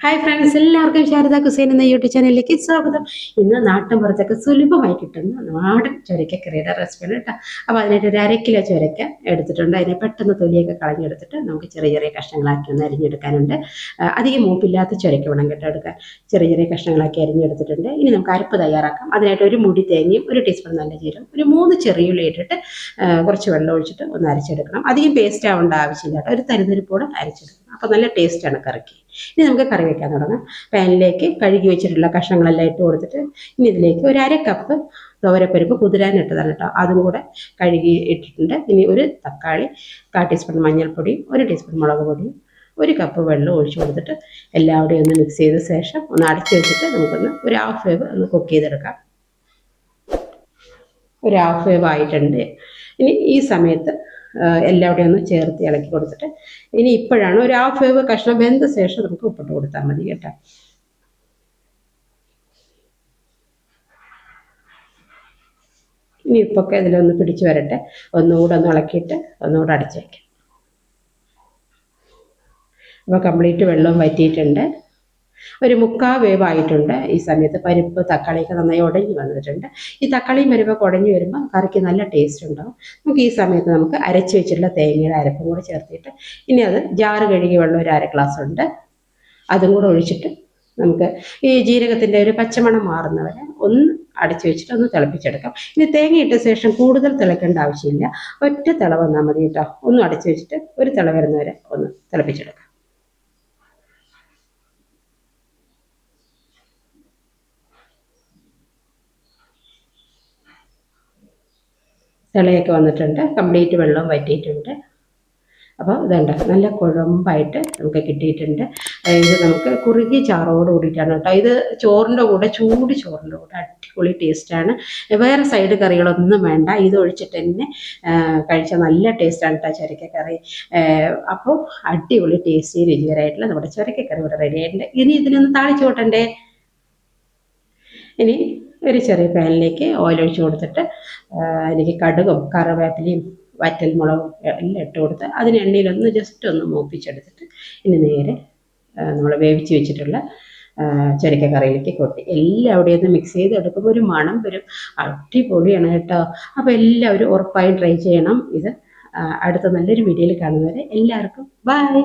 Hi friends എല്ലാവർക്കും Sharada cuisine എന്ന YouTube ചാനലിലേക്ക് സ്വാഗതം. ഇന്ന് നാട്ടും പുറത്തൊക്കെ സുലഭമായി കിട്ടുന്ന നാടൻ ചുരക്കക്കറിയുടെ റെസിപ്പിയാണ് കേട്ടോ. അപ്പോൾ അതിനായിട്ട് ഒരു അര കിലോ ചുരക്ക എടുത്തിട്ടുണ്ട്. അതിനെ പെട്ടെന്ന് തൊലിയൊക്കെ കളഞ്ഞെടുത്തിട്ട് നമുക്ക് ചെറിയ ചെറിയ കഷ്ണങ്ങളാക്കി ഒന്ന് അരിഞ്ഞെടുക്കാനുണ്ട്. അധികം മൂപ്പില്ലാത്ത ചുരക്ക വേണം കേട്ടോ എടുക്കാൻ. ചെറിയ ചെറിയ കഷ്ണങ്ങളാക്കി അരിഞ്ഞെടുത്തിട്ടുണ്ട്. ഇനി നമുക്ക് അരപ്പ് തയ്യാറാക്കാം. അതിനായിട്ട് ഒരു മുടി തേങ്ങയും ഒരു ടീസ്പൂൺ നല്ല ജീരകം ഒരു മൂന്ന് ചെറിയുള്ളി ഇട്ടിട്ട് കുറച്ച് വെള്ളം ഒഴിച്ചിട്ട് ഒന്ന് അരച്ചെടുക്കണം. അധികം പേസ്റ്റ് ആവേണ്ട ആവശ്യമില്ല കേട്ടോ. ഒരു തരിതരിപ്പോടെ അരച്ചെടുക്കണം. അപ്പോൾ നല്ല ടേസ്റ്റാണ് കറിക്ക്. ഇനി നമുക്ക് കറി വെക്കാൻ തുടങ്ങാം. പാനിലേക്ക് കഴുകി വെച്ചിട്ടുള്ള കഷ്ണങ്ങളെല്ലാം ഇട്ട് കൊടുത്തിട്ട് ഇനി ഇതിലേക്ക് ഒരു അര കപ്പ് തോരപ്പരിപ്പ് കുതിരാനിട്ടതാണ് കേട്ടോ. അതും കൂടെ കഴുകി ഇട്ടിട്ടുണ്ട്. ഇനി ഒരു തക്കാളി കാ ടീസ്പൂൺ മഞ്ഞൾപ്പൊടി ഒരു ടീസ്പൂൺ മുളക് പൊടി ഒരു കപ്പ് വെള്ളം ഒഴിച്ചു കൊടുത്തിട്ട് എല്ലാവരുടെയും ഒന്ന് മിക്സ് ചെയ്ത ശേഷം ഒന്ന് അടച്ചു വെച്ചിട്ട് നമുക്കൊന്ന് ഒരു ഹാഫ് വേവ് ഒന്ന് കുക്ക് ചെയ്തെടുക്കാം. ഒരു ഹാഫ് വേവ് ആയിട്ടുണ്ട്. ഇനി ഈ സമയത്ത് ആ, എല്ലാവരുടെയും ഒന്ന് ചേർത്ത് ഇളക്കി കൊടുത്തിട്ട്. ഇനി ഇപ്പോഴാണ് ഒരു ഹാഫ് വേവ് കഷ്ണം വെന്ത ശേഷം നമുക്ക് ഉപ്പിട്ട് കൊടുത്താൽ മതി കേട്ടോ. ഇനി ഇപ്പൊക്കെ ഇതിലൊന്ന് പിടിച്ചു വരട്ടെ. ഒന്നുകൂടെ ഒന്ന് ഇളക്കിയിട്ട് ഒന്നുകൂടെ അടച്ചു വയ്ക്കാം അപ്പോൾ കംപ്ലീറ്റ് വെള്ളവും വറ്റിയിട്ടുണ്ട്. ഒരു മുക്കാ വേവായിട്ടുണ്ട്. ഈ സമയത്ത് പരിപ്പ് തക്കാളിയൊക്കെ നന്നായി ഉടഞ്ഞു വന്നിട്ടുണ്ട്. ഈ തക്കാളിയും പരിപ്പൊക്കെ ഉടഞ്ഞു വരുമ്പോൾ കറിക്ക് നല്ല ടേസ്റ്റ് ഉണ്ടാവും. നമുക്ക് ഈ സമയത്ത് നമുക്ക് അരച്ച് വെച്ചിട്ടുള്ള തേങ്ങയുടെ അരപ്പും കൂടെ ചേർത്തിട്ട് ഇനി അത് ജാറ് കഴുകി വെള്ളം ഒരു അര ഗ്ലാസ് ഉണ്ട്. അതും കൂടെ ഒഴിച്ചിട്ട് നമുക്ക് ഈ ജീരകത്തിന്റെ ഒരു പച്ചമണം മാറുന്നവരെ ഒന്ന് അടച്ചു വെച്ചിട്ട് ഒന്ന് തിളപ്പിച്ചെടുക്കാം. ഇനി തേങ്ങ ഇട്ട ശേഷം കൂടുതൽ തിളയ്ക്കേണ്ട ആവശ്യമില്ല. ഒറ്റ തിള വന്നാൽ മതി കേട്ടോ. ഒന്ന് അടച്ചു വെച്ചിട്ട് ഒരു തിള വരുന്നവരെ ഒന്ന് തിളപ്പിച്ചെടുക്കാം. തിളയൊക്കെ വന്നിട്ടുണ്ട്. കംപ്ലീറ്റ് വെള്ളവും വറ്റിയിട്ടുണ്ട്. അപ്പോൾ ഇതുണ്ട്. നല്ല കുഴമ്പായിട്ട് നമുക്ക് കിട്ടിയിട്ടുണ്ട്. ഇത് നമുക്ക് കുറുകി ചാറോട് കൂടിയിട്ടാണ് കേട്ടോ. ഇത് ചോറിന്റെ കൂടെ ചൂട് ചോറിന്റെ കൂടെ അടിപൊളി ടേസ്റ്റാണ് വേറെ സൈഡ് കറികളൊന്നും വേണ്ട. ഇത് ഒഴിച്ചിട്ട് തന്നെ കഴിച്ച നല്ല ടേസ്റ്റാണ് കേട്ടോ ചുരക്കക്കറി. അപ്പോൾ അടിപൊളി ടേസ്റ്റി രുചികരമായിട്ടുള്ള നമ്മുടെ ചുരക്കക്കറി ഇവിടെ റെഡി ആയിട്ടുണ്ട്. ഇനി ഇതിനൊന്ന് താളിച്ചു കൂട്ടണ്ടേ? ഇനി ഒരു ചെറിയ പാനിലേക്ക് ഓയിൽ കൊടുത്തിട്ട് എനിക്ക് കടുകും കറിവേപ്പിലയും വറ്റൽ മുളകും എല്ലാം ഇട്ട് കൊടുത്ത് അതിന് എണ്ണയിലൊന്ന് ജസ്റ്റ് ഒന്ന് മൂപ്പിച്ചെടുത്തിട്ട് ഇനി നേരെ നമ്മൾ വേവിച്ച് വെച്ചിട്ടുള്ള ചെറിയ കറിയിലേക്ക് കൊട്ടി. എല്ലാം അവിടെ ഒന്ന് മിക്സ് ചെയ്തെടുക്കുമ്പോൾ ഒരു മണം വരും. അടിപൊളിയാണ് കേട്ടോ. അപ്പോൾ എല്ലാവരും ഉറപ്പായും ട്രൈ ചെയ്യണം. ഇത് അടുത്ത നല്ലൊരു വീഡിയോയിൽ കാണുന്നവരെ എല്ലാവർക്കും ബൈ